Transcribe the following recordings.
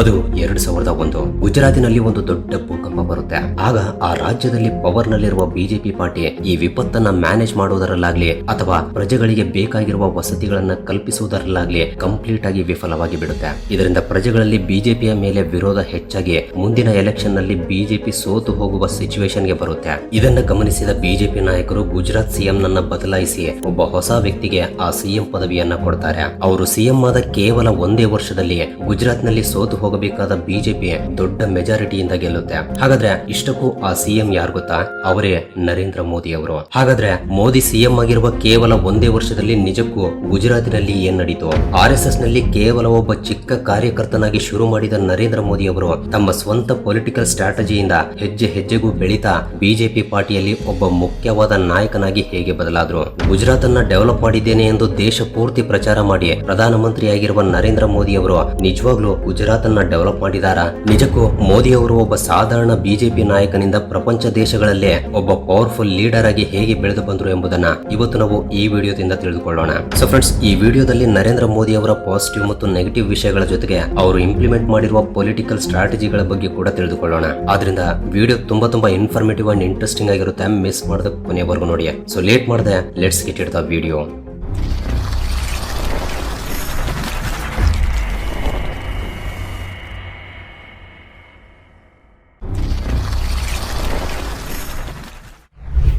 ಅದು ಎರಡ್ ಸಾವಿರದ ಒಂದು. ಗುಜರಾತಿನಲ್ಲಿ ಒಂದು ದೊಡ್ಡ ಭೂಕಂಪ ಬರುತ್ತೆ. ಆಗ ಆ ರಾಜ್ಯದಲ್ಲಿ ಪವರ್ ನಲ್ಲಿರುವ ಬಿಜೆಪಿ ಪಾರ್ಟಿ ಈ ವಿಪತ್ತನ್ನ ಮ್ಯಾನೇಜ್ ಮಾಡುವುದರಲ್ಲಾಗ್ಲಿ ಅಥವಾ ಪ್ರಜೆಗಳಿಗೆ ಬೇಕಾಗಿರುವ ವಸತಿಗಳನ್ನ ಕಲ್ಪಿಸುವುದರಲ್ಲಾಗ್ಲಿ ಕಂಪ್ಲೀಟ್ ಆಗಿ ವಿಫಲವಾಗಿ ಬಿಡುತ್ತೆ. ಇದರಿಂದ ಪ್ರಜೆಗಳಲ್ಲಿ ಬಿಜೆಪಿಯ ಮೇಲೆ ವಿರೋಧ ಹೆಚ್ಚಾಗಿ ಮುಂದಿನ ಎಲೆಕ್ಷನ್ನಲ್ಲಿ ಬಿಜೆಪಿ ಸೋತು ಹೋಗುವ ಸಿಚುವೇಶನ್ಗೆ ಬರುತ್ತೆ. ಇದನ್ನ ಗಮನಿಸಿದ ಬಿಜೆಪಿ ನಾಯಕರು ಗುಜರಾತ್ ಸಿಎಂ ನನ್ನ ಬದಲಾಯಿಸಿ ಒಬ್ಬ ಹೊಸ ವ್ಯಕ್ತಿಗೆ ಆ ಸಿಎಂ ಪದವಿಯನ್ನ ಕೊಡ್ತಾರೆ. ಅವರು ಸಿಎಂ ಆದ ಕೇವಲ ಒಂದೇ ವರ್ಷದಲ್ಲಿ ಗುಜರಾತ್ನಲ್ಲಿ ಸೋತು ಹೋಗಬೇಕಾದ ಬಿಜೆಪಿ ದೊಡ್ಡ ಮೆಜಾರಿಟಿಯಿಂದ ಗೆಲ್ಲುತ್ತೆ. ಹಾಗಾದ್ರೆ ಇಷ್ಟಕ್ಕೂ ಆ ಸಿಎಂ ಯಾರು ಗೊತ್ತಾ? ಅವರೇ ನರೇಂದ್ರ ಮೋದಿ ಅವರು. ಹಾಗಾದ್ರೆ ಮೋದಿ ಸಿಎಂ ಆಗಿರುವ ಕೇವಲ ಒಂದೇ ವರ್ಷದಲ್ಲಿ ನಿಜಕ್ಕೂ ಗುಜರಾತಿನಲ್ಲಿ ಏನ್ ನಡೀತು? ಆರ್ನಲ್ಲಿ ಕೇವಲ ಒಬ್ಬ ಚಿಕ್ಕ ಕಾರ್ಯಕರ್ತನಾಗಿ ಶುರು ಮಾಡಿದ ನರೇಂದ್ರ ಮೋದಿ ಅವರು ತಮ್ಮ ಸ್ವಂತ ಪೊಲಿಟಿಕಲ್ ಸ್ಟ್ರಾಟಜಿಯಿಂದ ಹೆಜ್ಜೆ ಹೆಜ್ಜೆಗೂ ಬೆಳೀತಾ ಬಿಜೆಪಿ ಪಾರ್ಟಿಯಲ್ಲಿ ಒಬ್ಬ ಮುಖ್ಯವಾದ ನಾಯಕನಾಗಿ ಹೇಗೆ ಬದಲಾದ್ರು? ಗುಜರಾತ್ ಅನ್ನ ಡೆವಲಪ್ ಮಾಡಿದ್ದೇನೆ ಎಂದು ದೇಶ ಪೂರ್ತಿ ಪ್ರಚಾರ ಮಾಡಿ ಪ್ರಧಾನಮಂತ್ರಿಯಾಗಿರುವ ನರೇಂದ್ರ ಮೋದಿ ಅವರು ನಿಜವಾಗ್ಲೂ ಗುಜರಾತ್ ಡೆವಲಪ್ ಮಾಡಿದಾರ. ನಿಜಕ್ಕೂ ಮೋದಿ ಅವರು ಒಬ್ಬ ಸಾಧಾರಣ ಬಿಜೆಪಿ ನಾಯಕನಿಂದ ಪ್ರಪಂಚ ದೇಶಗಳಲ್ಲೇ ಒಬ್ಬ ಪವರ್ಫುಲ್ ಲೀಡರ್ ಆಗಿ ಹೇಗೆ ಬೆಳೆದು ಬಂದ್ರು ಎಂಬುದನ್ನ ಇವತ್ತು ನಾವು ಈ ವಿಡಿಯೋದಿಂದ ತಿಳಿದುಕೊಳ್ಳೋಣ. ಸೊ ಫ್ರೆಂಡ್ಸ್ ಈ ವಿಡಿಯೋದಲ್ಲಿ ನರೇಂದ್ರ ಮೋದಿ ಅವರ ಪಾಸಿಟಿವ್ ಮತ್ತು ನೆಗೆಟಿವ್ ವಿಷಯಗಳ ಜೊತೆಗೆ ಅವರು ಇಂಪ್ಲಿಮೆಂಟ್ ಮಾಡಿರುವ ಪೊಲಿಟಿಕಲ್ ಸ್ಟ್ರಾಟಜಿಗಳ ಬಗ್ಗೆ ಕೂಡ ತಿಳಿದುಕೊಳ್ಳೋಣ. ಆದ್ರಿಂದ ವಿಡಿಯೋ ತುಂಬಾ ತುಂಬಾ ಇನ್ಫಾರ್ಮೇಟಿವ್ ಅಂಡ್ ಇಂಟ್ರೆಸ್ಟಿಂಗ್ ಆಗಿರುತ್ತೆ. ಮಿಸ್ ಮಾಡೋದಕ್ಕೆ ಕೊನೆವರೆಗೂ ನೋಡಿ. ಸೊ ಲೇಟ್ ಮಾಡದೆ let's get it the video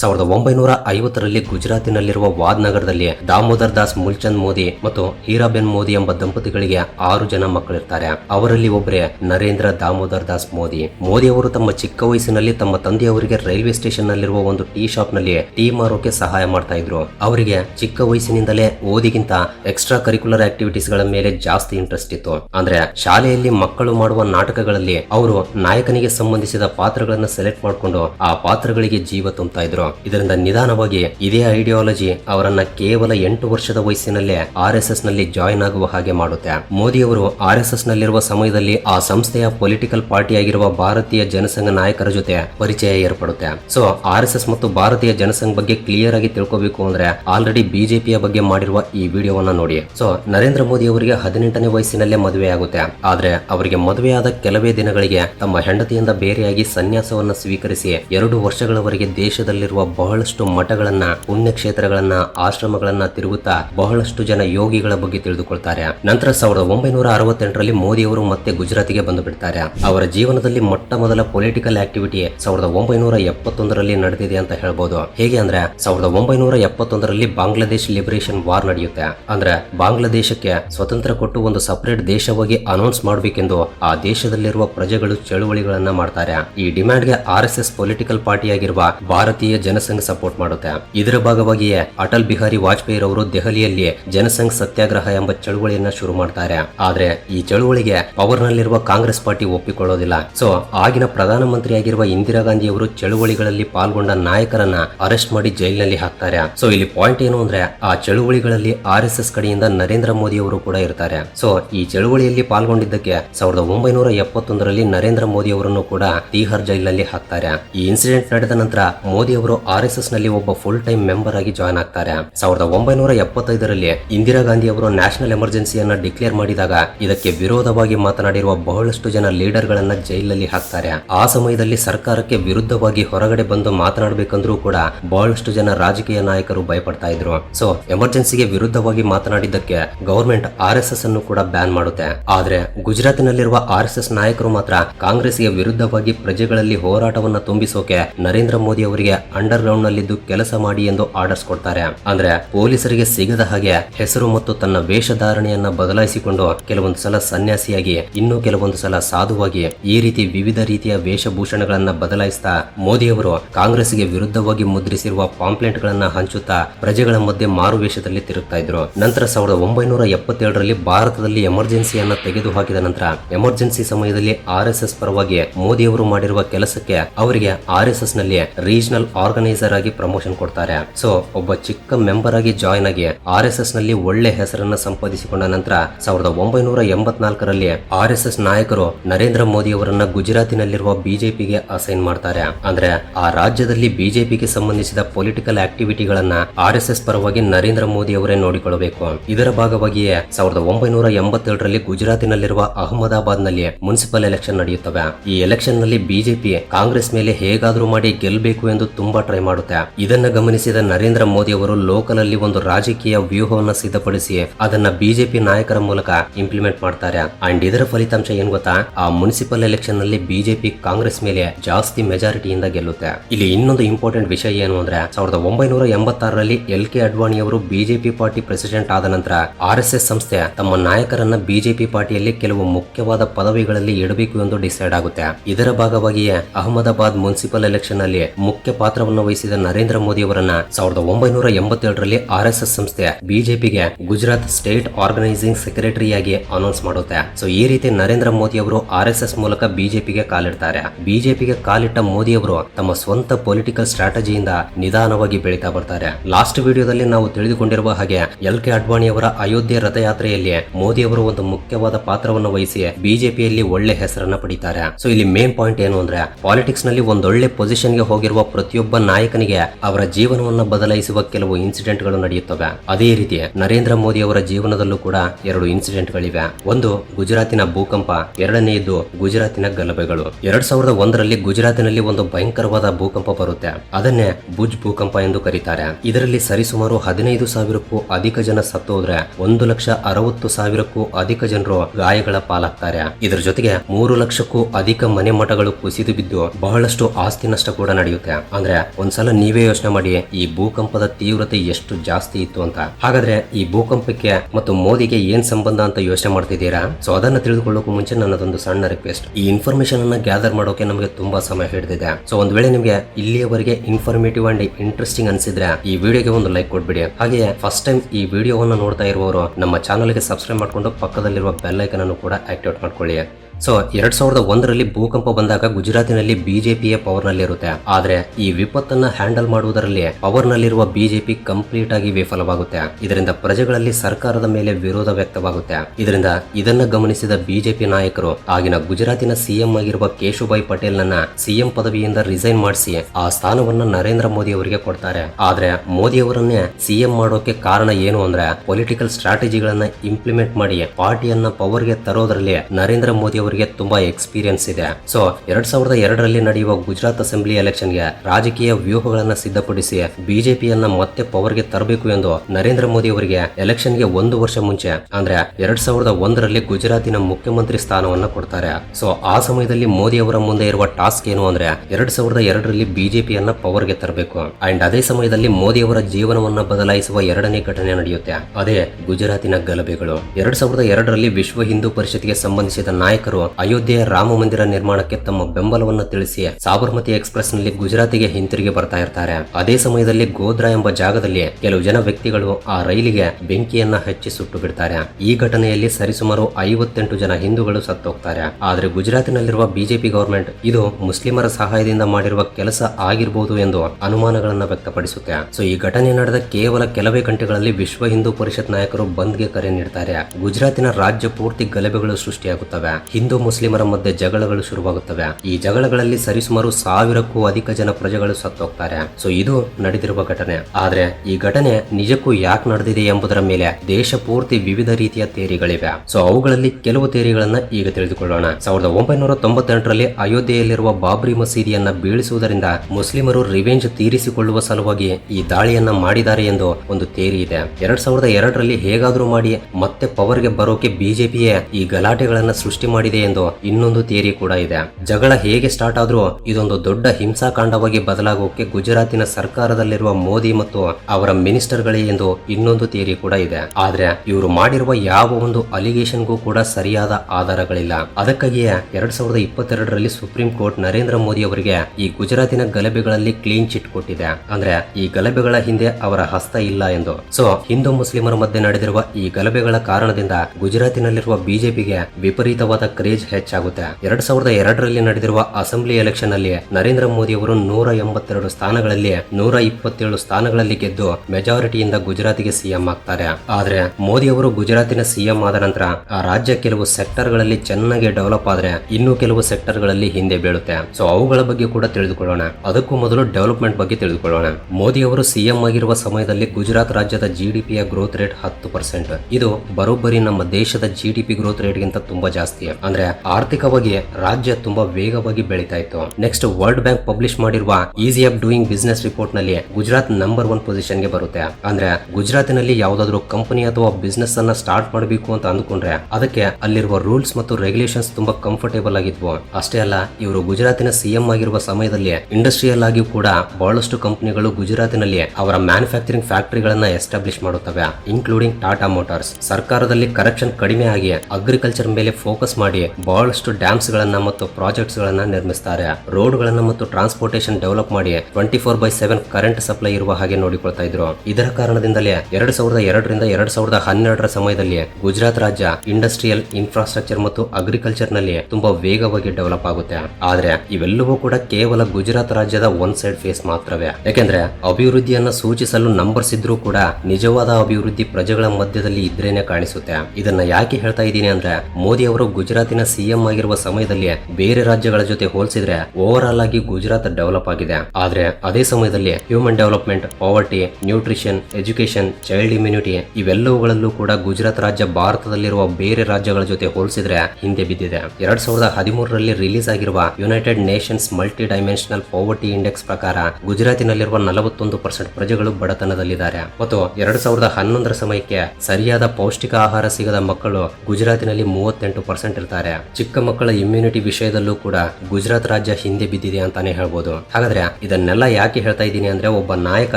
ಸಾವಿರದ ಒಂಬೈನೂರ ಐವತ್ತರಲ್ಲಿ ಗುಜರಾತಿನಲ್ಲಿರುವ ವಾದ್ ನಗರದಲ್ಲಿ ದಾಮೋದರ್ ದಾಸ್ ಮುಲ್ಚಂದ್ ಮೋದಿ ಮತ್ತು ಹೀರಾಬೆನ್ ಮೋದಿ ಎಂಬ ದಂಪತಿಗಳಿಗೆ ಆರು ಜನ ಮಕ್ಕಳಿರ್ತಾರೆ. ಅವರಲ್ಲಿ ಒಬ್ಬರೇ ನರೇಂದ್ರ ದಾಮೋದರ್ ದಾಸ್ ಮೋದಿ. ಮೋದಿ ಅವರು ತಮ್ಮ ಚಿಕ್ಕ ವಯಸ್ಸಿನಲ್ಲಿ ತಮ್ಮ ತಂದೆಯವರಿಗೆ ರೈಲ್ವೆ ಸ್ಟೇಷನ್ ನಲ್ಲಿರುವ ಒಂದು ಟೀ ಶಾಪ್ನಲ್ಲಿ ಟೀ ಮಾರೋಕೆ ಸಹಾಯ ಮಾಡ್ತಾ ಇದ್ರು. ಅವರಿಗೆ ಚಿಕ್ಕ ವಯಸ್ಸಿನಿಂದಲೇ ಓದಿಗಿಂತ ಎಕ್ಸ್ಟ್ರಾ ಕರಿಕ್ಯುಲರ್ ಆಕ್ಟಿವಿಟೀಸ್ಗಳ ಮೇಲೆ ಜಾಸ್ತಿ ಇಂಟ್ರೆಸ್ಟ್ ಇತ್ತು. ಅಂದ್ರೆ ಶಾಲೆಯಲ್ಲಿ ಮಕ್ಕಳು ಮಾಡುವ ನಾಟಕಗಳಲ್ಲಿ ಅವರು ನಾಯಕನಿಗೆ ಸಂಬಂಧಿಸಿದ ಪಾತ್ರಗಳನ್ನ ಸೆಲೆಕ್ಟ್ ಮಾಡಿಕೊಂಡು ಆ ಪಾತ್ರಗಳಿಗೆ ಜೀವ ತುಂಬುತ್ತಾ ಇದ್ರು. ಇದರಿಂದ ನಿಧಾನವಾಗಿ ಇದೇ ಐಡಿಯಾಲಜಿ ಅವರನ್ನ ಕೇವಲ ಎಂಟು ವರ್ಷದ ವಯಸ್ಸಿನಲ್ಲೇ ಆರ್ ಎಸ್ ಎಸ್ನಲ್ಲಿ ಜಾಯಿನ್ ಆಗುವ ಹಾಗೆ ಮಾಡುತ್ತೆ. ಮೋದಿ ಅವರು ಆರ್ ಎಸ್ ಎಸ್ ನಲ್ಲಿರುವ ಸಮಯದಲ್ಲಿ ಆ ಸಂಸ್ಥೆಯ ಪೊಲಿಟಿಕಲ್ ಪಾರ್ಟಿಯಾಗಿರುವ ಭಾರತೀಯ ಜನಸಂಘ ನಾಯಕರ ಜೊತೆ ಪರಿಚಯ ಏರ್ಪಡುತ್ತೆ. ಸೊ ಆರ್ ಎಸ್ ಎಸ್ ಮತ್ತು ಭಾರತೀಯ ಜನಸಂಘ ಬಗ್ಗೆ ಕ್ಲಿಯರ್ ಆಗಿ ತಿಳ್ಕೋಬೇಕು ಅಂದ್ರೆ ಆಲ್ರೆಡಿ ಬಿಜೆಪಿಯ ಬಗ್ಗೆ ಮಾಡಿರುವ ಈ ವಿಡಿಯೋವನ್ನ ನೋಡಿ. ಸೊ ನರೇಂದ್ರ ಮೋದಿ ಅವರಿಗೆ ಹದಿನೆಂಟನೇ ವಯಸ್ಸಿನಲ್ಲೇ ಮದುವೆ ಆಗುತ್ತೆ. ಆದ್ರೆ ಅವರಿಗೆ ಮದುವೆಯಾದ ಕೆಲವೇ ದಿನಗಳಿಗೆ ತಮ್ಮ ಹೆಂಡತಿಯಿಂದ ಬೇರೆಯಾಗಿ ಸನ್ಯಾಸವನ್ನ ಸ್ವೀಕರಿಸಿ ಎರಡು ವರ್ಷಗಳವರೆಗೆ ದೇಶದಲ್ಲಿರುವ ಬಹಳಷ್ಟು ಮಠಗಳನ್ನ, ಪುಣ್ಯಕ್ಷೇತ್ರಗಳನ್ನ, ಆಶ್ರಮಗಳನ್ನ ತಿರುಗುತ್ತಾ ಬಹಳಷ್ಟು ಜನ ಯೋಗಿಗಳ ಬಗ್ಗೆ ತಿಳಿದುಕೊಳ್ತಾರೆ. ನಂತರ ಸಾವಿರದ ಒಂಬೈನೂರ ಅರವತ್ತೆಂಟರಲ್ಲಿ ಮೋದಿ ಅವರು ಮತ್ತೆ ಗುಜರಾತಿಗೆ ಬಂದು ಬಿಡ್ತಾರೆ. ಅವರ ಜೀವನದಲ್ಲಿ ಮೊಟ್ಟ ಮೊದಲ ಪೊಲಿಟಿಕಲ್ ಆಕ್ಟಿವಿಟಿ ಸಾವಿರದ ಒಂಬೈನೂರ ಎಪ್ಪತ್ತೊಂದರಲ್ಲಿ ನಡೆದಿದೆ ಅಂತ ಹೇಳ್ಬೋದು. ಹೇಗೆ ಅಂದ್ರೆ, ಸಾವಿರದ ಒಂಬೈನೂರ ಎಪ್ಪತ್ತೊಂದರಲ್ಲಿ ಬಾಂಗ್ಲಾದೇಶ್ ಲಿಬರೇಷನ್ ವಾರ್ ನಡೆಯುತ್ತೆ. ಅಂದ್ರೆ, ಬಾಂಗ್ಲಾದೇಶಕ್ಕೆ ಸ್ವತಂತ್ರ ಕೊಟ್ಟು ಒಂದು ಸಪರೇಟ್ ದೇಶವಾಗಿ ಅನೌನ್ಸ್ ಮಾಡಬೇಕೆಂದು ಆ ದೇಶದಲ್ಲಿರುವ ಪ್ರಜೆಗಳು ಚಳುವಳಿಗಳನ್ನ ಮಾಡ್ತಾರೆ. ಈ ಡಿಮ್ಯಾಂಡ್ಗೆ ಆರ್ ಎಸ್ ಎಸ್ ಪೊಲಿಟಿಕಲ್ ಪಾರ್ಟಿಯಾಗಿರುವ ಭಾರತೀಯ ಜನಸಂಘ ಸಪೋರ್ಟ್ ಮಾಡುತ್ತೆ. ಇದರ ಭಾಗವಾಗಿಯೇ ಅಟಲ್ ಬಿಹಾರಿ ವಾಜಪೇಯಿ ಅವರು ದೆಹಲಿಯಲ್ಲಿ ಜನಸಂಘ ಸತ್ಯಾಗ್ರಹ ಎಂಬ ಚಳುವಳಿಯನ್ನ ಶುರು ಮಾಡ್ತಾರೆ. ಆದ್ರೆ ಈ ಚಳುವಳಿಗೆ ಪವರ್ ನಲ್ಲಿರುವ ಕಾಂಗ್ರೆಸ್ ಪಾರ್ಟಿ ಒಪ್ಪಿಕೊಳ್ಳೋದಿಲ್ಲ. ಸೊ ಆಗಿನ ಪ್ರಧಾನಮಂತ್ರಿಯಾಗಿರುವ ಇಂದಿರಾ ಗಾಂಧಿ ಅವರು ಚಳುವಳಿಗಳಲ್ಲಿ ಪಾಲ್ಗೊಂಡ ನಾಯಕರನ್ನ ಅರೆಸ್ಟ್ ಮಾಡಿ ಜೈಲಿನಲ್ಲಿ ಹಾಕ್ತಾರೆ. ಸೊ ಇಲ್ಲಿ ಪಾಯಿಂಟ್ ಏನು ಅಂದ್ರೆ ಆ ಚಳುವಳಿಗಳಲ್ಲಿ ಆರ್ ಎಸ್ ಎಸ್ ಕಡೆಯಿಂದ ನರೇಂದ್ರ ಮೋದಿ ಅವರು ಕೂಡ ಇರ್ತಾರೆ. ಸೊ ಈ ಚಳುವಳಿಯಲ್ಲಿ ಪಾಲ್ಗೊಂಡಿದ್ದಕ್ಕೆ ಸಾವಿರದ ಒಂಬೈನೂರ ಎಪ್ಪತ್ತೊಂದರಲ್ಲಿ ನರೇಂದ್ರ ಮೋದಿ ಅವರನ್ನು ಕೂಡ ತಿಹಾರ್ ಜೈಲಿನಲ್ಲಿ ಹಾಕ್ತಾರೆ. ಈ ಇನ್ಸಿಡೆಂಟ್ ನಡೆದ ನಂತರ ಮೋದಿ ಅವರು ಆರ್ ಎಸ್ ಎಸ್ನಲ್ಲಿ ಒಬ್ಬ ಫುಲ್ ಟೈಮ್ ಮೆಂಬರ್ ಆಗಿ ಜಾಯ್ನ್ ಆಗ್ತಾರೆ. ಸಾವಿರದ ಒಂಬೈನೂರ ಎಪ್ಪತ್ತೈದರಲ್ಲಿ ಇಂದಿರಾ ಗಾಂಧಿ ಅವರು ನ್ಯಾಷನಲ್ ಎಮರ್ಜೆನ್ಸಿಯನ್ನ ಡಿಕ್ಲೇರ್ ಮಾಡಿದಾಗ ಇದಕ್ಕೆ ವಿರೋಧವಾಗಿ ಮಾತನಾಡಿರುವ ಬಹಳಷ್ಟು ಜನ ಲೀಡರ್ ಗಳನ್ನ ಜೈಲಲ್ಲಿ ಹಾಕ್ತಾರೆ. ಆ ಸಮಯದಲ್ಲಿ ಸರ್ಕಾರಕ್ಕೆ ವಿರುದ್ಧವಾಗಿ ಹೊರಗಡೆ ಬಂದು ಮಾತನಾಡಬೇಕಂದ್ರೂ ಕೂಡ ಬಹಳಷ್ಟು ಜನ ರಾಜಕೀಯ ನಾಯಕರು ಭಯಪಡ್ತಾ ಇದ್ರು. ಸೊ ಎಮರ್ಜೆನ್ಸಿಗೆ ವಿರುದ್ಧವಾಗಿ ಮಾತನಾಡಿದ್ದಕ್ಕೆ ಗವರ್ಮೆಂಟ್ ಆರ್ ಎಸ್ ಎಸ್ ಅನ್ನು ಕೂಡ ಬ್ಯಾನ್ ಮಾಡುತ್ತೆ. ಆದ್ರೆ ಗುಜರಾತಿನಲ್ಲಿರುವ ಆರ್ ಎಸ್ ಎಸ್ ನಾಯಕರು ಮಾತ್ರ ಕಾಂಗ್ರೆಸ್ಗೆ ವಿರುದ್ಧವಾಗಿ ಪ್ರಜೆಗಳಲ್ಲಿ ಹೋರಾಟವನ್ನ ತುಂಬಿಸೋಕೆ ನರೇಂದ್ರ ಮೋದಿ ಅವರಿಗೆ ಅಂಡರ್ ಗ್ರೌಂಡ್ ನಲ್ಲಿದ್ದು ಕೆಲಸ ಮಾಡಿ ಎಂದು ಆರ್ಡರ್ಸ್ ಕೊಡ್ತಾರೆ. ಅಂದ್ರೆ ಪೊಲೀಸರಿಗೆ ಸಿಗದ ಹಾಗೆ ಹೆಸರು ಮತ್ತು ತನ್ನ ವೇಷಧಾರಣೆಯನ್ನ ಬದಲಾಯಿಸಿಕೊಂಡು ಕೆಲವೊಂದು ಸಲ ಸನ್ಯಾಸಿಯಾಗಿ, ಇನ್ನು ಕೆಲವೊಂದು ಸಲ ಸಾಧುವಾಗಿ ಈ ರೀತಿ ವಿವಿಧ ರೀತಿಯ ವೇಷಭೂಷಣಗಳನ್ನ ಬದಲಾಯಿಸ್ತಾ ಮೋದಿ ಅವರು ಕಾಂಗ್ರೆಸ್ಗೆ ವಿರುದ್ಧವಾಗಿ ಮುದ್ರಿಸಿರುವ ಪಾಂಪ್ಲೆಂಟ್ ಗಳನ್ನ ಹಂಚುತ್ತಾ ಪ್ರಜೆಗಳ ಮಧ್ಯೆ ಮಾರು ವೇಷದಲ್ಲಿ ತಿರುಗ್ತಾ ಇದ್ರು. ನಂತರ ಸಾವಿರದ ಒಂಬೈನೂರ ಎಪ್ಪತ್ತೇಳರಲ್ಲಿ ಭಾರತದಲ್ಲಿ ಎಮರ್ಜೆನ್ಸಿಯನ್ನ ತೆಗೆದು ಹಾಕಿದ ನಂತರ ಎಮರ್ಜೆನ್ಸಿ ಸಮಯದಲ್ಲಿ ಆರ್ ಪರವಾಗಿ ಮೋದಿ ಅವರು ಮಾಡಿರುವ ಕೆಲಸಕ್ಕೆ ಅವರಿಗೆ ಆರ್ನಲ್ಲಿ ರೀಜನಲ್ ಆರ್ಗನೈಸರ್ ಆಗಿ ಪ್ರಮೋಷನ್ ಕೊಡ್ತಾರೆ. ಸೊ ಒಬ್ಬ ಚಿಕ್ಕ ಮೆಂಬರ್ ಆಗಿ ಜಾಯ್ನ್ ಆಗಿ ಆರ್ ಎಸ್ ಎಸ್ನಲ್ಲಿ ಒಳ್ಳೆ ಹೆಸರನ್ನ ಸಂಪಾದಿಸಿಕೊಂಡ ನಂತರ ಸಾವಿರದ ಒಂಬೈನೂರ ಎಂಬತ್ನಾಲ್ಕರಲ್ಲಿ ಆರ್ ಎಸ್ ಎಸ್ ನಾಯಕರು ನರೇಂದ್ರ ಮೋದಿ ಅವರನ್ನ ಗುಜರಾತಿನಲ್ಲಿರುವ ಬಿಜೆಪಿಗೆ ಅಸೈನ್ ಮಾಡ್ತಾರೆ. ಅಂದ್ರೆ ಆ ರಾಜ್ಯದಲ್ಲಿ ಬಿಜೆಪಿಗೆ ಸಂಬಂಧಿಸಿದ ಪೊಲಿಟಿಕಲ್ ಆಕ್ಟಿವಿಟಿಗಳನ್ನ ಆರ್ ಎಸ್ ಪರವಾಗಿ ನರೇಂದ್ರ ಮೋದಿ ಅವರೇ ನೋಡಿಕೊಳ್ಳಬೇಕು. ಇದರ ಭಾಗವಾಗಿಯೇ ಸಾವಿರದ ಒಂಬೈನೂರ ಎಂಬತ್ತೇಳರಲ್ಲಿ ಗುಜರಾತಿನಲ್ಲಿರುವ ಅಹಮದಾಬಾದ್ನಲ್ಲಿ ಮುನ್ಸಿಪಲ್ ಎಲೆಕ್ಷನ್ ನಡೆಯುತ್ತವೆ. ಈ ಎಲೆಕ್ಷನ್ನಲ್ಲಿ ಬಿಜೆಪಿ ಕಾಂಗ್ರೆಸ್ ಮೇಲೆ ಹೇಗಾದ್ರೂ ಮಾಡಿ ಗೆಲ್ಲಬೇಕು ಎಂದು ತುಂಬಾ ಟ್ರೈ ಮಾಡುತ್ತೆ. ಇದನ್ನ ಗಮನಿಸಿದ ನರೇಂದ್ರ ಮೋದಿ ಅವರು ಲೋಕಲ್ ಅಲ್ಲಿ ಒಂದು ರಾಜಕೀಯ ವ್ಯೂಹವನ್ನ ಸಿದ್ಧಪಡಿಸಿ ಅದನ್ನ ಬಿಜೆಪಿ ನಾಯಕರ ಮೂಲಕ ಇಂಪ್ಲಿಮೆಂಟ್ ಮಾಡ್ತಾರೆ. ಅಂಡ್ ಇದರ ಫಲಿತಾಂಶ ಏನ್ ಗೊತ್ತಾ? ಆ ಮುನ್ಸಿಪಲ್ ಎಲೆಕ್ಷನ್ನಲ್ಲಿ ಬಿಜೆಪಿ ಕಾಂಗ್ರೆಸ್ ಮೇಲೆ ಜಾಸ್ತಿ ಮೆಜಾರಿಟಿಯಿಂದ ಗೆಲ್ಲುತ್ತೆ. ಇಲ್ಲಿ ಇನ್ನೊಂದು ಇಂಪಾರ್ಟೆಂಟ್ ವಿಷಯ ಏನು ಅಂದ್ರೆ, ಸಾವಿರದ ಒಂಬೈನೂರ ಎಂಬತ್ತಾರರಲ್ಲಿ ಎಲ್ ಕೆ ಅಡ್ವಾಣಿ ಅವರು ಬಿಜೆಪಿ ಪಾರ್ಟಿ ಪ್ರೆಸಿಡೆಂಟ್ ಆದ ನಂತರ ಆರ್ ಎಸ್ ಎಸ್ ಸಂಸ್ಥೆ ತಮ್ಮ ನಾಯಕರನ್ನ ಬಿಜೆಪಿ ಪಾರ್ಟಿಯಲ್ಲಿ ಕೆಲವು ಮುಖ್ಯವಾದ ಪದವಿಗಳಲ್ಲಿ ಇಡಬೇಕು ಎಂದು ಡಿಸೈಡ್ ಆಗುತ್ತೆ. ಇದರ ಭಾಗವಾಗಿಯೇ ಅಹಮದಾಬಾದ್ ಮುನ್ಸಿಪಲ್ ಎಲೆಕ್ಷನ್ನಲ್ಲಿ ಮುಖ್ಯ ಪಾತ್ರವನ್ನು ವಹಿಸಿದ ನರೇಂದ್ರ ಮೋದಿ ಅವರನ್ನ ಸಾವಿರದ ಒಂಬೈನೂರ ಎಂಬತ್ತೇಳರಲ್ಲಿ ಆರ್ ಎಸ್ ಎಸ್ ಸಂಸ್ಥೆ ಬಿಜೆಪಿಗೆ ಗುಜರಾತ್ ಸ್ಟೇಟ್ ಆರ್ಗನೈಸಿಂಗ್ ಸೆಕ್ರೆಟರಿಯಾಗಿ ಅನೌನ್ಸ್ ಮಾಡುತ್ತೆ. ಸೊ ಈ ರೀತಿ ನರೇಂದ್ರ ಮೋದಿ ಅವರು ಆರ್ ಎಸ್ ಎಸ್ ಮೂಲಕ ಬಿಜೆಪಿಗೆ ಕಾಲಿಡ್ತಾರೆ. ಬಿಜೆಪಿಗೆ ಕಾಲಿಟ್ಟ ಮೋದಿ ಅವರು ತಮ್ಮ ಸ್ವಂತ ಪೊಲಿಟಿಕಲ್ ಸ್ಟ್ರಾಟಜಿಯಿಂದ ನಿಧಾನವಾಗಿ ಬೆಳೀತಾ ಬರ್ತಾರೆ. ಲಾಸ್ಟ್ ವಿಡಿಯೋದಲ್ಲಿ ನಾವು ತಿಳಿದುಕೊಂಡಿರುವ ಹಾಗೆ ಎಲ್ ಕೆ ಅಡ್ವಾಣಿ ಅವರ ಅಯೋಧ್ಯೆ ರಥಯಾತ್ರೆಯಲ್ಲಿ ಮೋದಿ ಅವರು ಒಂದು ಮುಖ್ಯವಾದ ಪಾತ್ರವನ್ನು ವಹಿಸಿ ಬಿಜೆಪಿಯಲ್ಲಿ ಒಳ್ಳೆ ಹೆಸರನ್ನ ಪಡಿತಾರೆ. ಸೊ ಇಲ್ಲಿ ಮೇನ್ ಪಾಯಿಂಟ್ ಏನು ಅಂದ್ರೆ ಪಾಲಿಟಿಕ್ಸ್ನಲ್ಲಿ ಒಂದೊಳ್ಳೆ ಪೊಸಿಷನ್ಗೆ ಹೋಗಿರುವ ಪ್ರತಿಯೊಬ್ಬ ನಾಯಕನಿಗೆ ಅವರ ಜೀವನವನ್ನು ಬದಲಾಯಿಸುವ ಕೆಲವು ಇನ್ಸಿಡೆಂಟ್ಗಳು ನಡೆಯುತ್ತವೆ. ಅದೇ ರೀತಿ ನರೇಂದ್ರ ಮೋದಿ ಅವರ ಜೀವನದಲ್ಲೂ ಕೂಡ ಎರಡು ಇನ್ಸಿಡೆಂಟ್ ಗಳಿವೆ ಒಂದು ಗುಜರಾತಿನ ಭೂಕಂಪ ಎರಡನೆಯದು ಗುಜರಾತಿನ ಗಲಭೆಗಳು. ಎರಡ್ ಸಾವಿರದ ಒಂದರಲ್ಲಿ ಗುಜರಾತಿನಲ್ಲಿ ಒಂದು ಭಯಂಕರವಾದ ಭೂಕಂಪ ಬರುತ್ತೆ. ಅದನ್ನೇ ಭುಜ್ ಭೂಕಂಪ ಎಂದು ಕರೀತಾರೆ. ಇದರಲ್ಲಿ ಸರಿಸುಮಾರು ಹದಿನೈದು ಸಾವಿರಕ್ಕೂ ಅಧಿಕ ಜನ ಸತ್ತೋದ್ರೆ ಒಂದು ಲಕ್ಷ ಅರವತ್ತು ಸಾವಿರಕ್ಕೂ ಅಧಿಕ ಜನರು ಗಾಯಗಳ ಪಾಲಾಗ್ತಾರೆ. ಇದರ ಜೊತೆಗೆ ಮೂರು ಲಕ್ಷಕ್ಕೂ ಅಧಿಕ ಮನೆ ಮಠಗಳು ಕುಸಿದು ಬಿದ್ದು ಬಹಳಷ್ಟು ಆಸ್ತಿ ನಷ್ಟ ಕೂಡ ನಡೆಯುತ್ತೆ. ಅಂದ್ರೆ ಒಂದ್ಸಲ ನೀವೇ ಯೋಚನೆ ಮಾಡಿ, ಈ ಭೂಕಂಪದ ತೀವ್ರತೆ ಎಷ್ಟು ಜಾಸ್ತಿ ಇತ್ತು ಅಂತ. ಹಾಗಾದ್ರೆ ಈ ಭೂಕಂಪಕ್ಕೆ ಮತ್ತು ಮೋದಿಗೆ ಏನ್ ಸಂಬಂಧ ಅಂತ ಯೋಚನೆ ಮಾಡ್ತಿದ್ದೀರಾ? ಸೊ ಅದನ್ನ ತಿಳಿದುಕೊಳ್ಳೋಕೆ ಮುಂಚೆ ನನ್ನದೊಂದು ಸಣ್ಣ ರಿಕ್ವೆಸ್ಟ್ ಈ ಇನ್ಫಾರ್ಮೇಶನ್ ಅನ್ನ ಗ್ಯಾದರ್ ಮಾಡೋಕೆ ನಮಗೆ ತುಂಬಾ ಸಮಯ ಹಿಡಿದಿದೆ. ಸೊ ಒಂದ್ ವೇಳೆ ನಿಮಗೆ ಇಲ್ಲಿಯವರೆಗೆ ಇನ್ಫಾರ್ಮೇಟಿವ್ ಅಂಡ್ ಇಂಟ್ರೆಸ್ಟಿಂಗ್ ಅನ್ಸಿದ್ರೆ, ಈ ವಿಡಿಯೋಗೆ ಒಂದು ಲೈಕ್ ಕೊಟ್ಬಿಡಿ. ಹಾಗೆ ಫಸ್ಟ್ ಟೈಮ್ ಈ ವಿಡಿಯೋವನ್ನು ನೋಡ್ತಾ ಇರುವವರು, ನಮ್ಮ ಚಾನಲ್ಗೆ ಸಬ್ಸ್ಕ್ರೈಬ್ ಮಾಡ್ಕೊಂಡು ಪಕ್ಕದಲ್ಲಿರುವ ಬೆಲ್ ಐಕನ್ ಅನ್ನು ಕೂಡ ಆಕ್ಟಿವೇಟ್ ಮಾಡ್ಕೊಳ್ಳಿ. ಸೊ, ಎರಡ್ ಸಾವಿರದ ಒಂದರಲ್ಲಿ ಭೂಕಂಪ ಬಂದಾಗ ಗುಜರಾತಿನಲ್ಲಿ ಬಿಜೆಪಿಯ ಪವರ್ ನಲ್ಲಿರುತ್ತೆ ಆದ್ರೆ, ಈ ವಿಪತ್ತನ್ನ ಹ್ಯಾಂಡಲ್ ಮಾಡುವುದರಲ್ಲಿ ಪವರ್ ನಲ್ಲಿರುವ ಬಿಜೆಪಿ ಕಂಪ್ಲೀಟ್ ಆಗಿ ವಿಫಲವಾಗುತ್ತೆ. ಇದರಿಂದ ಪ್ರಜೆಗಳಲ್ಲಿ ಸರ್ಕಾರದ ಮೇಲೆ ವಿರೋಧ ವ್ಯಕ್ತವಾಗುತ್ತೆ. ಇದರಿಂದ ಇದನ್ನ ಗಮನಿಸಿದ ಬಿಜೆಪಿ ನಾಯಕರು, ಆಗಿನ ಗುಜರಾತಿನ ಸಿಎಂ ಆಗಿರುವ ಕೇಶುಭಾಯ್ ಪಟೇಲ್ ನನ್ನ ಸಿಎಂ ಪದವಿಯಿಂದ ರಿಸೈನ್ ಮಾಡಿಸಿ ಆ ಸ್ಥಾನವನ್ನ ನರೇಂದ್ರ ಮೋದಿ ಅವರಿಗೆ ಕೊಡ್ತಾರೆ. ಆದ್ರೆ, ಮೋದಿ ಅವರನ್ನೇ ಸಿಎಂ ಮಾಡೋಕೆ ಕಾರಣ ಏನು ಅಂದ್ರೆ, ಪೊಲಿಟಿಕಲ್ ಸ್ಟ್ರಾಟಜಿಗಳನ್ನ ಇಂಪ್ಲಿಮೆಂಟ್ ಮಾಡಿ ಪಾರ್ಟಿಯನ್ನ ಪವರ್ಗೆ ತರೋದ್ರಲ್ಲಿ ನರೇಂದ್ರ ಮೋದಿ ಅವರಿಗೆ ತುಂಬಾ ಎಕ್ಸ್ಪೀರಿಯನ್ಸ್ ಇದೆ. ಸೊ ಎರಡ್ ಸಾವಿರದ ಎರಡರಲ್ಲಿ ನಡೆಯುವ ಗುಜರಾತ್ ಅಸೆಂಬ್ಲಿ ಎಲೆಕ್ಷನ್ಗೆ ರಾಜಕೀಯ ವ್ಯೂಹಗಳನ್ನ ಸಿದ್ಧಪಡಿಸಿ ಬಿಜೆಪಿಯನ್ನ ಮತ್ತೆ ಪವರ್ಗೆ ತರಬೇಕು ಎಂದು ನರೇಂದ್ರ ಮೋದಿ ಅವರಿಗೆ ಎಲೆಕ್ಷನ್ಗೆ ಒಂದು ವರ್ಷ ಮುಂಚೆ, ಅಂದ್ರೆ ಎರಡ್ ಸಾವಿರದ ಒಂದರಲ್ಲಿ ಗುಜರಾತಿನ ಮುಖ್ಯಮಂತ್ರಿ ಸ್ಥಾನವನ್ನ ಕೊಡ್ತಾರೆ. ಸೊ ಆ ಸಮಯದಲ್ಲಿ ಮೋದಿ ಅವರ ಮುಂದೆ ಇರುವ ಟಾಸ್ಕ್ ಏನು ಅಂದ್ರೆ ಎರಡ್ ಸಾವಿರದ ಎರಡರಲ್ಲಿ ಬಿಜೆಪಿಯನ್ನ ಪವರ್ಗೆ ತರಬೇಕು. ಅಂಡ್ ಅದೇ ಸಮಯದಲ್ಲಿ ಮೋದಿ ಅವರ ಜೀವನವನ್ನ ಬದಲಾಯಿಸುವ ಎರಡನೇ ಘಟನೆ ನಡೆಯುತ್ತೆ. ಅದೇ ಗುಜರಾತಿನ ಗಲಭೆಗಳು. ಎರಡ್ ಸಾವಿರದ ಎರಡರಲ್ಲಿ ವಿಶ್ವ ಹಿಂದೂ ಪರಿಷತ್ಗೆ ಸಂಬಂಧಿಸಿದ ನಾಯಕರು ಅಯೋಧ್ಯೆಯ ರಾಮ ಮಂದಿರ ನಿರ್ಮಾಣಕ್ಕೆ ತಮ್ಮ ಬೆಂಬಲವನ್ನು ತಿಳಿಸಿ ಸಾಬರಮತಿ ಎಕ್ಸ್ಪ್ರೆಸ್ನಲ್ಲಿ ಗುಜರಾತಿಗೆ ಹಿಂತಿರುಗಿ ಬರ್ತಾ ಇರ್ತಾರೆ. ಅದೇ ಸಮಯದಲ್ಲಿ ಗೋಧ್ರಾ ಎಂಬ ಜಾಗದಲ್ಲಿ ಕೆಲವು ಜನ ವ್ಯಕ್ತಿಗಳು ಆ ರೈಲಿಗೆ ಬೆಂಕಿಯನ್ನ ಹಚ್ಚಿ ಸುಟ್ಟು ಬಿಡ್ತಾರೆ. ಈ ಘಟನೆಯಲ್ಲಿ ಸರಿಸುಮಾರು ಐವತ್ತೆಂಟು ಜನ ಹಿಂದೂಗಳು ಸತ್ತೋಗ್ತಾರೆ. ಆದ್ರೆ ಗುಜರಾತಿನಲ್ಲಿರುವ ಬಿಜೆಪಿ ಗವರ್ಮೆಂಟ್ ಇದು ಮುಸ್ಲಿಮರ ಸಹಾಯದಿಂದ ಮಾಡಿರುವ ಕೆಲಸ ಆಗಿರಬಹುದು ಎಂದು ಅನುಮಾನಗಳನ್ನು ವ್ಯಕ್ತಪಡಿಸುತ್ತೆ. ಸೊ, ಈ ಘಟನೆ ನಡೆದ ಕೇವಲ ಕೆಲವೇ ಗಂಟೆಗಳಲ್ಲಿ ವಿಶ್ವ ಹಿಂದೂ ಪರಿಷತ್ ನಾಯಕರು ಬಂದ್ಗೆ ಕರೆ ನೀಡ್ತಾರೆ. ಗುಜರಾತಿನ ರಾಜ್ಯ ಪೂರ್ತಿ ಗಲಭೆಗಳು ಸೃಷ್ಟಿಯಾಗುತ್ತವೆ. ಮುಸ್ಲಿಮರ ಮಧ್ಯೆ ಜಗಳಗಳು ಶುರುವಾಗುತ್ತವೆ. ಈ ಜಗಳಗಳಲ್ಲಿ ಸರಿಸುಮಾರು ಸಾವಿರಕ್ಕೂ ಅಧಿಕ ಜನ ಪ್ರಜೆಗಳು ಸತ್ತೋಗ್ತಾರೆ. ಸೊ, ಇದು ನಡೆದಿರುವ ಘಟನೆ. ಆದ್ರೆ, ಈ ಘಟನೆ ನಿಜಕ್ಕೂ ಯಾಕೆ ನಡೆದಿದೆ ಎಂಬುದರ ಮೇಲೆ ದೇಶ ಪೂರ್ತಿ ವಿವಿಧ ರೀತಿಯ ತೇರಿಗಳಿವೆ. ಸೊ, ಅವುಗಳಲ್ಲಿ ಕೆಲವು ತೇರಿಗಳನ್ನ ಈಗ ತಿಳಿದುಕೊಳ್ಳೋಣ. ಸಾವಿರದ ಒಂಬೈನೂರ ತೊಂಬತ್ತೆಂಟರಲ್ಲಿ ಅಯೋಧ್ಯೆಯಲ್ಲಿರುವ ಬಾಬ್ರಿ ಮಸೀದಿಯನ್ನ ಬೀಳಿಸುವುದರಿಂದ ಮುಸ್ಲಿಮರು ರಿವೆಂಜ್ ತೀರಿಸಿಕೊಳ್ಳುವ ಸಲುವಾಗಿ ಈ ದಾಳಿಯನ್ನ ಮಾಡಿದ್ದಾರೆ ಎಂದು ಒಂದು ತೇರಿ ಇದೆ. ಎರಡ್ ಸಾವಿರದ ಎರಡರಲ್ಲಿ ಹೇಗಾದ್ರೂ ಮಾಡಿ ಮತ್ತೆ ಪವರ್ಗೆ ಬರೋಕೆ ಬಿಜೆಪಿಯೇ ಈ ಗಲಾಟೆಗಳನ್ನ ಸೃಷ್ಟಿ ಮಾಡಿದೆ ಎಂದು ಇನ್ನೊಂದು ಥಿಯರಿ ಕೂಡ ಇದೆ. ಜಗಳ ಹೇಗೆ ಸ್ಟಾರ್ಟ್ ಆದ್ರೂ ಇದೊಂದು ದೊಡ್ಡ ಹಿಂಸಾಕಾಂಡವಾಗಿ ಬದಲಾಗೋಕೆ ಗುಜರಾತಿನ ಸರ್ಕಾರದಲ್ಲಿರುವ ಮೋದಿ ಮತ್ತು ಅವರ ಮಿನಿಸ್ಟರ್ಗಳೇ ಎಂದು ಇನ್ನೊಂದು ಥಿಯರಿ ಕೂಡ ಇದೆ. ಆದ್ರೆ ಇವರು ಮಾಡಿರುವ ಯಾವ ಒಂದು ಅಲಿಗೇಷನ್ಗೂ ಕೂಡ ಸರಿಯಾದ ಆಧಾರಗಳಿಲ್ಲ. ಅದಕ್ಕಾಗಿಯೇ ಎರಡ್ ಸಾವಿರದ ಇಪ್ಪತ್ತೆರಡರಲ್ಲಿ ಸುಪ್ರೀಂ ಕೋರ್ಟ್ ನರೇಂದ್ರ ಮೋದಿ ಅವರಿಗೆ ಈ ಗುಜರಾತಿನ ಗಲಭೆಗಳಲ್ಲಿ ಕ್ಲೀನ್ ಚಿಟ್ ಕೊಟ್ಟಿದೆ. ಅಂದ್ರೆ ಈ ಗಲಭೆಗಳ ಹಿಂದೆ ಅವರ ಹಸ್ತ ಇಲ್ಲ ಎಂದು. ಸೊ, ಹಿಂದೂ ಮುಸ್ಲಿಮರ ಮಧ್ಯೆ ನಡೆದಿರುವ ಈ ಗಲಭೆಗಳ ಕಾರಣದಿಂದ ಗುಜರಾತಿನಲ್ಲಿರುವ ಬಿಜೆಪಿಗೆ ವಿಪರೀತವಾದ ಕ್ರೇಜ್ ಹೆಚ್ಚಾಗುತ್ತೆ. ಎರಡ್ ಸಾವಿರದ ಎರಡರಲ್ಲಿ ನಡೆದಿರುವ ಅಸೆಂಬ್ಲಿ ಎಲೆಕ್ಷನ್ ಅಲ್ಲಿ ನರೇಂದ್ರ ಮೋದಿ ಅವರು ನೂರ ಎಂಬತ್ತೆರಡು ಸ್ಥಾನಗಳಲ್ಲಿ ನೂರ ಇಪ್ಪತ್ತೇಳು ಸ್ಥಾನಗಳಲ್ಲಿ ಗೆದ್ದು ಮೆಜಾರಿಟಿಯಿಂದ ಗುಜರಾತಿಗೆ ಸಿಎಂ ಆಗ್ತಾರೆ. ಆದ್ರೆ ಮೋದಿ ಅವರು ಗುಜರಾತಿನ ಸಿಎಂ ಆದ ನಂತರ ಆ ರಾಜ್ಯ ಕೆಲವು ಸೆಕ್ಟರ್ಗಳಲ್ಲಿ ಚೆನ್ನಾಗಿ ಡೆವಲಪ್ ಆದ್ರೆ ಇನ್ನೂ ಕೆಲವು ಸೆಕ್ಟರ್ಗಳಲ್ಲಿ ಹಿಂದೆ ಬೀಳುತ್ತೆ. ಸೊ ಅವುಗಳ ಬಗ್ಗೆ ಕೂಡ ತಿಳಿದುಕೊಳ್ಳೋಣ. ಅದಕ್ಕೂ ಮೊದಲು ಡೆವಲಪ್ಮೆಂಟ್ ಬಗ್ಗೆ ತಿಳಿದುಕೊಳ್ಳೋಣ. ಮೋದಿ ಅವರು ಸಿಎಂ ಆಗಿರುವ ಸಮಯದಲ್ಲಿ ಗುಜರಾತ್ ರಾಜ್ಯದ ಜಿಡಿಪಿಯ ಗ್ರೋತ್ ರೇಟ್ ಹತ್ತು ಪರ್ಸೆಂಟ್ ಇದು ಬರೋಬ್ಬರಿ ನಮ್ಮ ದೇಶದ ಜಿಡಿಪಿ ಗ್ರೋತ್ ರೇಟ್ ಗಿಂತ ತುಂಬಾ ಜಾಸ್ತಿ. ಅಂದ್ರೆ ಆರ್ಥಿಕವಾಗಿ ರಾಜ್ಯ ತುಂಬಾ ವೇಗವಾಗಿ ಬೆಳೀತಾ ಇತ್ತು. ನೆಕ್ಸ್ಟ್ ವರ್ಲ್ಡ್ ಬ್ಯಾಂಕ್ ಪಬ್ಲಿಷ್ ಮಾಡಿರುವ ಈಸಿ ಆಫ್ ಡೂಯಿಂಗ್ ಬಿಸ್ನೆಸ್ ರಿಪೋರ್ಟ್ನಲ್ಲಿ ಗುಜರಾತ್ ನಂಬರ್ ಒನ್ ಪೊಸಿಷನ್ಗೆ ಬರುತ್ತೆ. ಅಂದ್ರೆ ಗುಜರಾತಿನಲ್ಲಿ ಯಾವ್ದಾದ್ರು ಕಂಪನಿ ಅಥವಾ ಬಿಸ್ನೆಸ್ ಅನ್ನ ಸ್ಟಾರ್ಟ್ ಮಾಡಬೇಕು ಅಂತ ಅಂದ್ಕೊಂಡ್ರೆ ಅದಕ್ಕೆ ಅಲ್ಲಿರುವ ರೂಲ್ಸ್ ಮತ್ತು ರೆಗ್ಯುಲೇಷನ್ಸ್ ತುಂಬಾ ಕಂಫರ್ಟೇಬಲ್ ಆಗಿದ್ವು. ಅಷ್ಟೇ ಅಲ್ಲ, ಇವರು ಗುಜರಾತಿನ ಸಿಎಂ ಆಗಿರುವ ಸಮಯದಲ್ಲಿ ಇಂಡಸ್ಟ್ರಿಯಲ್ ಆಗಿ ಕೂಡ ಬಹಳಷ್ಟು ಕಂಪನಿಗಳು ಗುಜರಾತಿನಲ್ಲಿ ಅವರ ಮ್ಯಾನುಫ್ಯಾಕ್ಚರಿಂಗ್ ಫ್ಯಾಕ್ಟರಿಗಳನ್ನ ಎಸ್ಟಾಬ್ಲಿಷ್ ಮಾಡುತ್ತವೆ ಇನ್ಕ್ಲೂಡಿಂಗ್ ಟಾಟಾ ಮೋಟಾರ್ಸ್ ಸರ್ಕಾರದಲ್ಲಿ ಕರಪ್ಷನ್ ಕಡಿಮೆ ಆಗಿ ಅಗ್ರಿಕಲ್ಚರ್ ಮೇಲೆ ಫೋಕಸ್ ಮಾಡಿ ಬಹಳಷ್ಟು ಡ್ಯಾಮ್ಸ್ ಗಳನ್ನ ಮತ್ತು ಪ್ರಾಜೆಕ್ಟ್ಸ್ ಗಳನ್ನ ನಿರ್ಮಿಸ್ತಾರೆ. ರೋಡ್ ಗಳನ್ನ ಮತ್ತು ಟ್ರಾನ್ಸ್ಪೋರ್ಟೇಷನ್ ಡೆವಲಪ್ ಮಾಡಿ twenty four by seven current supply ಇರುವ ಹಾಗೆ ನೋಡಿಕೊಳ್ತಾ ಇದ್ರು. ಇದರ ಕಾರಣದಿಂದಲೇ ಎರಡ್ ಸಾವಿರದ ಎರಡರಿಂದ ಎರಡ್ ಸಾವಿರದ ಹನ್ನೆರಡರ ಸಮಯದಲ್ಲಿ ಗುಜರಾತ್ ರಾಜ್ಯ ಇಂಡಸ್ಟ್ರಿಯಲ್ ಇನ್ಫ್ರಾಸ್ಟ್ರಕ್ಚರ್ ಮತ್ತು ಅಗ್ರಿಕಲ್ಚರ್ನಲ್ಲಿ ತುಂಬಾ ವೇಗವಾಗಿ ಡೆವಲಪ್ ಆಗುತ್ತೆ. ಆದ್ರೆ ಇವೆಲ್ಲವೂ ಕೂಡ ಕೇವಲ ಗುಜರಾತ್ ರಾಜ್ಯದ ಒನ್ ಸೈಡ್ ಫೇಸ್ ಮಾತ್ರವೇ. ಯಾಕೆಂದ್ರೆ ಅಭಿವೃದ್ಧಿಯನ್ನ ಸೂಚಿಸಲು ನಂಬರ್ಸ್ ಇದ್ರೂ ಕೂಡ ನಿಜವಾದ ಅಭಿವೃದ್ಧಿ ಪ್ರಜೆಗಳ ಮಧ್ಯದಲ್ಲಿ ಇದ್ರೇನೆ ಕಾಣಿಸುತ್ತೆ. ಇದನ್ನ ಯಾಕೆ ಹೇಳ್ತಾ ಇದ್ದೀನಿ ಅಂದ್ರೆ ಮೋದಿ ಅವರು ಗುಜರಾತಿನ ಸಿಎಂ ಆಗಿರುವ ಸಮಯದಲ್ಲಿ ಬೇರೆ ರಾಜ್ಯಗಳ ಜೊತೆ ಹೋಲಿಸಿದ್ರೆ ಓವರ್ ಆಲ್ ಆಗಿ ಗುಜರಾತ್ ಡೆವಲಪ್ ಆಗಿದೆ. ಆದ್ರೆ ಅದೇ ಸಮಯದಲ್ಲಿ human development poverty nutrition education child immunity ಇವೆಲ್ಲವುಗಳಲ್ಲೂ ಕೂಡ ಗುಜರಾತ್ ರಾಜ್ಯ ಭಾರತದಲ್ಲಿರುವ ಬೇರೆ ರಾಜ್ಯಗಳ ಜೊತೆ ಹೋಲಿಸಿದ್ರೆ ಹಿಂದೆ ಬಿದ್ದಿದೆ. ಎರಡ್ ಸಾವಿರದ ಹದಿಮೂರರಲ್ಲಿ ರಿಲೀಸ್ ಆಗಿರುವ United Nations multi dimensional poverty index ಪ್ರಕಾರ ಗುಜರಾತಿನಲ್ಲಿರುವ ನಲವತ್ತೊಂದು ಪರ್ಸೆಂಟ್ ಪ್ರಜೆಗಳು ಬಡತನದಲ್ಲಿದ್ದಾರೆ. ಮತ್ತು ಎರಡ್ ಸಾವಿರದ ಹನ್ನೊಂದರ ಸಮಯಕ್ಕೆ ಸರಿಯಾದ ಪೌಷ್ಟಿಕ ಆಹಾರ ಸಿಗದ ಮಕ್ಕಳು ಗುಜರಾತಿನಲ್ಲಿ ಮೂವತ್ತೆಂಟು ಪರ್ಸೆಂಟ್ ಇರ್ತಾರೆ. ಚಿಕ್ಕ ಮಕ್ಕಳ ಇಮ್ಯುನಿಟಿ ವಿಷಯದಲ್ಲೂ ಕೂಡ ಗುಜರಾತ್ ರಾಜ್ಯ ಹಿಂದೆ ಬಿದ್ದಿದೆ ಅಂತಾನೆ ಹೇಳ್ಬೋದು. ಹಾಗಾದ್ರೆ ಇದನ್ನೆಲ್ಲ ಯಾಕೆ ಹೇಳ್ತಾ ಇದ್ದೀನಿ ಅಂದ್ರೆ ಒಬ್ಬ ನಾಯಕ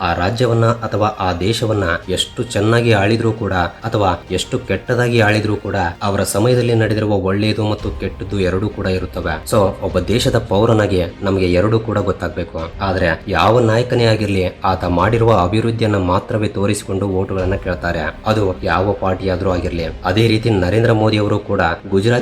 ಆ ರಾಜ್ಯವನ್ನ ಅಥವಾ ಆ ದೇಶವನ್ನ ಎಷ್ಟು ಚೆನ್ನಾಗಿ ಆಳಿದ್ರು ಕೂಡ ಅಥವಾ ಎಷ್ಟು ಕೆಟ್ಟದಾಗಿ ಆಳಿದ್ರು ಕೂಡ ಅವರ ಸಮಯದಲ್ಲಿ ನಡೆದಿರುವ ಒಳ್ಳೆಯದು ಮತ್ತು ಕೆಟ್ಟದ್ದು ಎರಡೂ ಕೂಡ ಇರುತ್ತವೆ. ಸೊ ಒಬ್ಬ ದೇಶದ ಪೌರನಾಗಿ ನಮಗೆ ಎರಡೂ ಕೂಡ ಗೊತ್ತಾಗಬೇಕು. ಆದ್ರೆ ಯಾವ ನಾಯಕನೇ ಆಗಿರ್ಲಿ ಆತ ಮಾಡಿರುವ ಅಭಿವೃದ್ಧಿಯನ್ನ ಮಾತ್ರವೇ ತೋರಿಸಿಕೊಂಡು ಓಟುಗಳನ್ನ ಕೇಳ್ತಾರೆ. ಅದು ಯಾವ ಪಾರ್ಟಿ ಆದ್ರೂ ಆಗಿರ್ಲಿ. ಅದೇ ರೀತಿ ನರೇಂದ್ರ ಮೋದಿ ಅವರು ಕೂಡ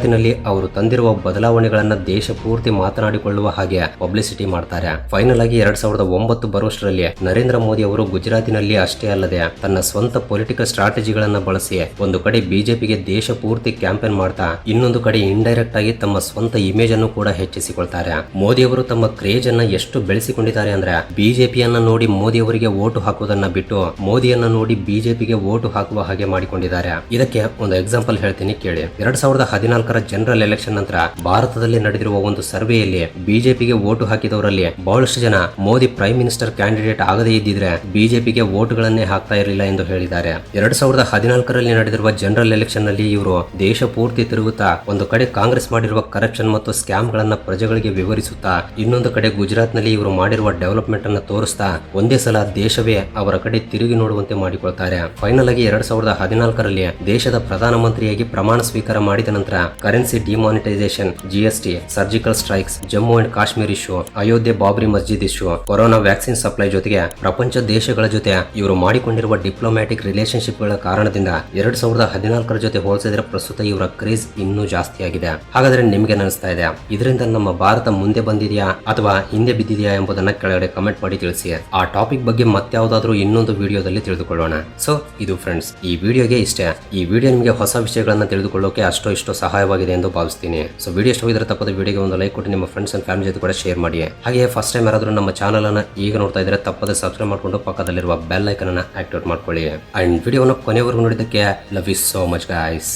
ಗುಜರಾತಿನಲ್ಲಿ ಅವರು ತಂದಿರುವ ಬದಲಾವಣೆಗಳನ್ನ ದೇಶ ಪೂರ್ತಿ ಮಾತನಾಡಿಕೊಳ್ಳುವ ಹಾಗೆ ಪಬ್ಲಿಸಿಟಿ ಮಾಡ್ತಾರೆ. ಫೈನಲ್ ಆಗಿ ಎರಡ್ ಸಾವಿರದ ಒಂಬತ್ತು ಬರುವಷ್ಟರಲ್ಲಿ ನರೇಂದ್ರ ಮೋದಿ ಅವರು ಗುಜರಾತಿನಲ್ಲಿ ಅಷ್ಟೇ ಅಲ್ಲದೆ ತನ್ನ ಸ್ವಂತ ಪೊಲಿಟಿಕಲ್ ಸ್ಟ್ರಾಟಜಿಗಳನ್ನ ಬಳಸಿ ಒಂದು ಕಡೆ ಬಿಜೆಪಿಗೆ ದೇಶ ಪೂರ್ತಿ ಕ್ಯಾಂಪೇನ್ ಮಾಡ್ತಾ, ಇನ್ನೊಂದು ಕಡೆ ಇಂಡೈರೆಕ್ಟ್ ಆಗಿ ತಮ್ಮ ಸ್ವಂತ ಇಮೇಜ್ ಅನ್ನು ಕೂಡ ಹೆಚ್ಚಿಸಿಕೊಳ್ತಾರೆ. ಮೋದಿ ಅವರು ತಮ್ಮ ಕ್ರೇಜ್ ಅನ್ನ ಎಷ್ಟು ಬೆಳೆಸಿಕೊಂಡಿದ್ದಾರೆ ಅಂದ್ರೆ ಬಿಜೆಪಿಯನ್ನ ನೋಡಿ ಮೋದಿ ಅವರಿಗೆ ಓಟು ಹಾಕುವುದನ್ನ ಬಿಟ್ಟು ಮೋದಿಯನ್ನ ನೋಡಿ ಬಿಜೆಪಿಗೆ ಓಟು ಹಾಕುವ ಹಾಗೆ ಮಾಡಿಕೊಂಡಿದ್ದಾರೆ. ಇದಕ್ಕೆ ಒಂದು ಎಕ್ಸಾಂಪಲ್ ಹೇಳ್ತೀನಿ ಕೇಳಿ. ಎರಡ್ ಸಾವಿರದ ಹದಿನಾಲ್ಕರ ಜನರಲ್ ಎಲೆಕ್ಷನ್ ನಂತರ ಭಾರತದಲ್ಲಿ ನಡೆದಿರುವ ಒಂದು ಸರ್ವೆಯಲ್ಲಿ ಬಿಜೆಪಿಗೆ ಓಟು ಹಾಕಿದವರಲ್ಲಿ ಬಹಳಷ್ಟು ಜನ ಮೋದಿ ಪ್ರೈಮ್ ಮಿನಿಸ್ಟರ್ ಕ್ಯಾಂಡಿಡೇಟ್ ಆಗದೇ ಇದ್ದಿದ್ರೆ ಬಿಜೆಪಿಗೆ ಓಟುಗಳನ್ನೇ ಹಾಕ್ತಾ ಇರಲಿಲ್ಲ ಎಂದು ಹೇಳಿದ್ದಾರೆ. ಎರಡ್ ಸಾವಿರದ ಹದಿನಾಲ್ಕರಲ್ಲಿ ನಡೆದಿರುವ ಜನರಲ್ ಎಲೆಕ್ಷನ್ನಲ್ಲಿ ಇವರು ದೇಶ ಪೂರ್ತಿ ತಿರುಗುತ್ತಾ ಒಂದು ಕಡೆ ಕಾಂಗ್ರೆಸ್ ಮಾಡಿರುವ ಕರಪ್ಷನ್ ಮತ್ತು ಸ್ಕ್ಯಾಮ್ ಗಳನ್ನ ಪ್ರಜೆಗಳಿಗೆ ವಿವರಿಸುತ್ತಾ ಇನ್ನೊಂದು ಕಡೆ ಗುಜರಾತ್ನಲ್ಲಿ ಇವರು ಮಾಡಿರುವ ಡೆವಲಪ್ಮೆಂಟ್ ಅನ್ನ ತೋರಿಸ್ತಾ ಒಂದೇ ಸಲ ದೇಶವೇ ಅವರ ಕಡೆ ತಿರುಗಿ ನೋಡುವಂತೆ ಮಾಡಿಕೊಳ್ತಾರೆ. ಫೈನಲ್ ಆಗಿ ಎರಡ್ ಸಾವಿರದ ಹದಿನಾಲ್ಕರಲ್ಲಿ ದೇಶದ ಪ್ರಧಾನಮಂತ್ರಿಯಾಗಿ ಪ್ರಮಾಣ ಸ್ವೀಕಾರ ಮಾಡಿದ ನಂತರ currency demonetisation GST surgical strikes Jammu and Kashmir issue Ayodhya Babri Masjid issue corona vaccine supply ಜೊತೆಗೆ ಪ್ರಪಂಚ ದೇಶಗಳ ಜೊತೆ ಇವರು ಮಾಡಿಕೊಂಡಿರುವ ಡಿಪ್ಲೊಮ್ಯಾಟಿಕ್ ರಿಲೇಶನ್ಶಿಪ್ಗಳ ಕಾರಣದಿಂದ ಎರಡ್ ಸಾವಿರದ ಹದಿನಾಲ್ಕರ ಜೊತೆ ಹೋಲಿಸಿದ್ರೆ ಪ್ರಸ್ತುತ ಇವರ ಕ್ರೇಜ್ ಇನ್ನೂ ಜಾಸ್ತಿ ಆಗಿದೆ ಹಾಗಾದ್ರೆ ನಿಮಗೆ ಅನಿಸ್ತಾ ಇದೆ, ಇದರಿಂದ ನಮ್ಮ ಭಾರತ ಮುಂದೆ ಬಂದಿದೆಯಾ ಅಥವಾ ಹಿಂದೆ ಬಿದ್ದಿದೆಯಾ ಎಂಬುದನ್ನ ಕೆಳಗಡೆ ಕಮೆಂಟ್ ಮಾಡಿ ತಿಳಿಸಿ. ಆ ಟಾಪಿಕ್ ಬಗ್ಗೆ ಮತ್ತಾವುದಾದ್ರೂ ಇನ್ನೊಂದು ವಿಡಿಯೋದಲ್ಲಿ ತಿಳಿದುಕೊಳ್ಳೋಣ. ಸೊ ಇದು ಫ್ರೆಂಡ್ಸ್ ಈ ವಿಡಿಯೋಗೆ ಇಷ್ಟೇ. ಈ ವಿಡಿಯೋ ನಿಮಗೆ ಹೊಸ ವಿಷಯಗಳನ್ನ ತಿಳಿದುಕೊಳ್ಳೋಕೆ ಅಷ್ಟೋ ಇಷ್ಟೋ ಸಹಾಯವಾಗಿದೆ ಎಂದು ಭಾವಿಸ್ತೀನಿ. ಸೊ ವಿಡಿಯೋ ಇಷ್ಟವಿದ್ರೆ ತಪ್ಪದ ವಿಡಿಯೋಗೆ ಒಂದು ಲೈಕ್ ಕೊಟ್ಟು ನಿಮ್ಮ ಫ್ರೆಂಡ್ಸ್ ಅಂಡ್ ಫ್ಯಾಮಿಲಿ ಜೊತೆ ಕೂಡ ಶೇರ್ ಮಾಡಿ. ಹಾಗೆ ಫಸ್ಟ್ ಟೈಮ್ ಯಾರಾದರೂ ನಮ್ಮ ಚಾನಲ್ ಅನ್ನ ಈಗ ನೋಡ್ತಾ ಇದ್ರೆ ತಪ್ಪದೆ ಸಬ್ಸ್ಕ್ರೈಬ್ ಮಾಡ್ಕೊಂಡು ಪಕ್ಕದಲ್ಲಿರುವ ಬೆಲ್ ಐಕನ್ ಅನ್ನ ಆಕ್ಟಿವೇಟ್ ಮಾಡ್ಕೊಳ್ಳಿ. ಅಂಡ್ ವಿಡಿಯೋನ ಕೊನೆವರೆಗೂ ನೋಡಿದ್ದಕ್ಕೆ love you so much guys